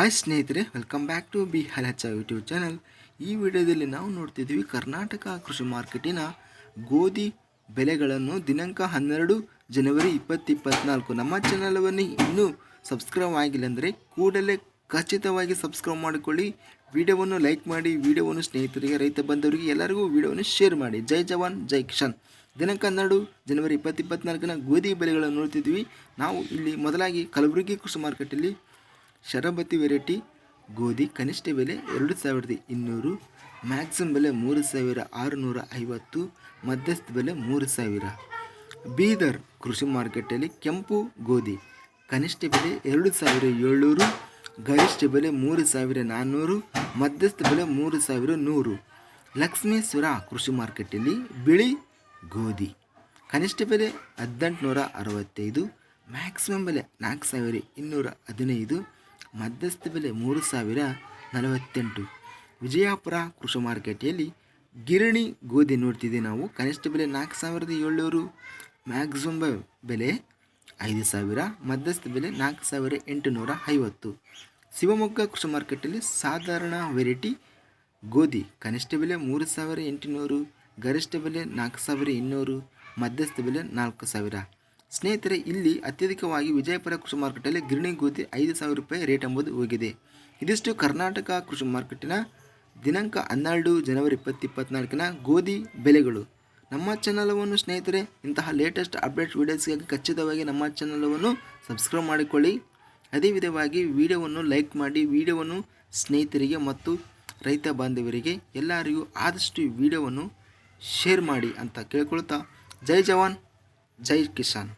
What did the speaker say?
Hi ಸ್ನೇಹಿತರೆ welcome back to B ಹಲಚ YouTube channel ಈ ವಿಡಿಯೋದಲ್ಲಿ ನಾವು ನೋಡ್ತಿದ್ದೀವಿ ಕರ್ನಾಟಕ ಕೃಷಿ ಮಾರ್ಕೆಟಿನ ಗೋಧಿ ಬೆಲೆಗಳನ್ನು ದಿನಾಂಕ ಹನ್ನೆರಡು ಜನವರಿ ಇಪ್ಪತ್ತಿಪ್ಪತ್ನಾಲ್ಕು. ನಮ್ಮ ಚಾನಲನ್ನು ಇನ್ನೂ ಸಬ್ಸ್ಕ್ರೈಬ್ ಆಗಿಲ್ಲ ಅಂದರೆ ಕೂಡಲೇ ಖಚಿತವಾಗಿ ಸಬ್ಸ್ಕ್ರೈಬ್ ಮಾಡಿಕೊಳ್ಳಿ. ವಿಡಿಯೋವನ್ನು ಲೈಕ್ ಮಾಡಿ, ವಿಡಿಯೋವನ್ನು ಸ್ನೇಹಿತರಿಗೆ, ರೈತ ಬಂದವರಿಗೆ ಎಲ್ಲರಿಗೂ ವಿಡಿಯೋವನ್ನು ಶೇರ್ ಮಾಡಿ. ಜೈ ಜವಾನ್, ಜೈ ಕಿಶಾನ್ ದಿನಾಂಕ ಹನ್ನೆರಡು ಜನವರಿ ಇಪ್ಪತ್ತಿಪ್ಪತ್ನಾಲ್ಕನ ಗೋಧಿ ಬೆಲೆಗಳನ್ನು ನೋಡ್ತಿದ್ವಿ ನಾವು ಇಲ್ಲಿ ಮೊದಲಾಗಿ ಕಲಬುರಗಿ ಕೃಷಿ ಮಾರ್ಕೆಟಲ್ಲಿ ಶರಬತಿ ವೆರೈಟಿ, ಗೋಧಿ ಕನಿಷ್ಠ ಬೆಲೆ ಎರಡು ಸಾವಿರದ ಇನ್ನೂರು, ಮ್ಯಾಕ್ಸಿಮಮ್ ಬೆಲೆ ಮೂರು ಸಾವಿರ ಆರುನೂರ ಐವತ್ತು, ಮಧ್ಯಸ್ಥ ಬೆಲೆ ಮೂರು ಸಾವಿರ. ಬೀದರ್ ಕೃಷಿ ಮಾರ್ಕೆಟಲ್ಲಿ ಕೆಂಪು ಗೋಧಿ, ಕನಿಷ್ಠ ಬೆಲೆ ಎರಡು ಸಾವಿರ ಏಳ್ನೂರು, ಗರಿಷ್ಠ ಬೆಲೆ ಮೂರು ಸಾವಿರ ನಾನ್ನೂರು, ಮಧ್ಯಸ್ಥ ಬೆಲೆ ಮೂರು ಸಾವಿರ ನೂರು. ಲಕ್ಷ್ಮೇಶ್ವರ ಕೃಷಿ ಮಾರ್ಕೆಟಲ್ಲಿ ಬಿಳಿ ಗೋಧಿ, ಕನಿಷ್ಠ ಬೆಲೆ ಹದಿನೆಂಟುನೂರ ಅರವತ್ತೈದು, ಮ್ಯಾಕ್ಸಿಮಮ್ ಬೆಲೆ ನಾಲ್ಕು ಸಾವಿರ ಇನ್ನೂರ ಹದಿನೈದು ಮಧ್ಯಸ್ಥ ಬೆಲೆ ಮೂರು ಸಾವಿರ ನಲವತ್ತೆಂಟು. ವಿಜಯಪುರ ಕೃಷಿ ಮಾರುಕಟ್ಟೆಯಲ್ಲಿ ಗಿರಣಿ ಗೋಧಿ ನೋಡ್ತಿದ್ದೀವಿ ನಾವು. ಕನಿಷ್ಠ ಬೆಲೆ ನಾಲ್ಕು ಸಾವಿರದ ಏಳ್ನೂರು. ಮ್ಯಾಕ್ಸಿಮಮ್ ಬೆಲೆ ಐದು ಸಾವಿರ. ಮಧ್ಯಸ್ಥ ಬೆಲೆ ನಾಲ್ಕು ಸಾವಿರ ಎಂಟುನೂರ ಐವತ್ತು. ಶಿವಮೊಗ್ಗ ಕೃಷಿ ಮಾರ್ಕೆಟಲ್ಲಿ ಸಾಧಾರಣ ವೆರೈಟಿ ಗೋಧಿ. ಕನಿಷ್ಠ ಬೆಲೆ ಮೂರು ಸಾವಿರ ಎಂಟುನೂರು. ಗರಿಷ್ಠ ಬೆಲೆ ನಾಲ್ಕು ಸಾವಿರ ಇನ್ನೂರು. ಮಧ್ಯಸ್ಥ ಬೆಲೆ ನಾಲ್ಕು ಸಾವಿರ. ಸ್ನೇಹಿತರೆ, ಇಲ್ಲಿ ಅತ್ಯಧಿಕವಾಗಿ ವಿಜಯಪುರ ಕೃಷಿ ಮಾರುಕಟ್ಟೆಯಲ್ಲಿ ಗಿರಣಿ ಗೋಧಿ ಐದು ಸಾವಿರ ರೂಪಾಯಿ ರೇಟ್ ಎಂಬುದು ಹೋಗಿದೆ. ಇದಿಷ್ಟು ಕರ್ನಾಟಕ ಕೃಷಿ ಮಾರ್ಕೆಟಿನ ದಿನಾಂಕ ಹನ್ನೆರಡು ಜನವರಿ ಇಪ್ಪತ್ತು ಇಪ್ಪತ್ನಾಲ್ಕಿನ ಗೋಧಿ ಬೆಲೆಗಳು. ನಮ್ಮ ಚಾನಲವನ್ನು ಸ್ನೇಹಿತರೆ, ಇಂತಹ ಲೇಟೆಸ್ಟ್ ಅಪ್ಡೇಟ್ ವೀಡಿಯೋಸ್ಗಾಗಿ ಖಚಿತವಾಗಿ ನಮ್ಮ ಚಾನಲವನ್ನು ಸಬ್ಸ್ಕ್ರೈಬ್ ಮಾಡಿಕೊಳ್ಳಿ. ಅದೇ ವಿಧವಾಗಿ ವಿಡಿಯೋವನ್ನು ಲೈಕ್ ಮಾಡಿ ವಿಡಿಯೋವನ್ನು ಸ್ನೇಹಿತರಿಗೆ ಮತ್ತು ರೈತ ಬಾಂಧವರಿಗೆ ಎಲ್ಲರಿಗೂ ಆದಷ್ಟು ವಿಡಿಯೋವನ್ನು ಶೇರ್ ಮಾಡಿ ಅಂತ ಕೇಳ್ಕೊಳ್ತಾ. ಜೈ ಜವಾನ್, ಜೈ ಕಿಸಾನ್.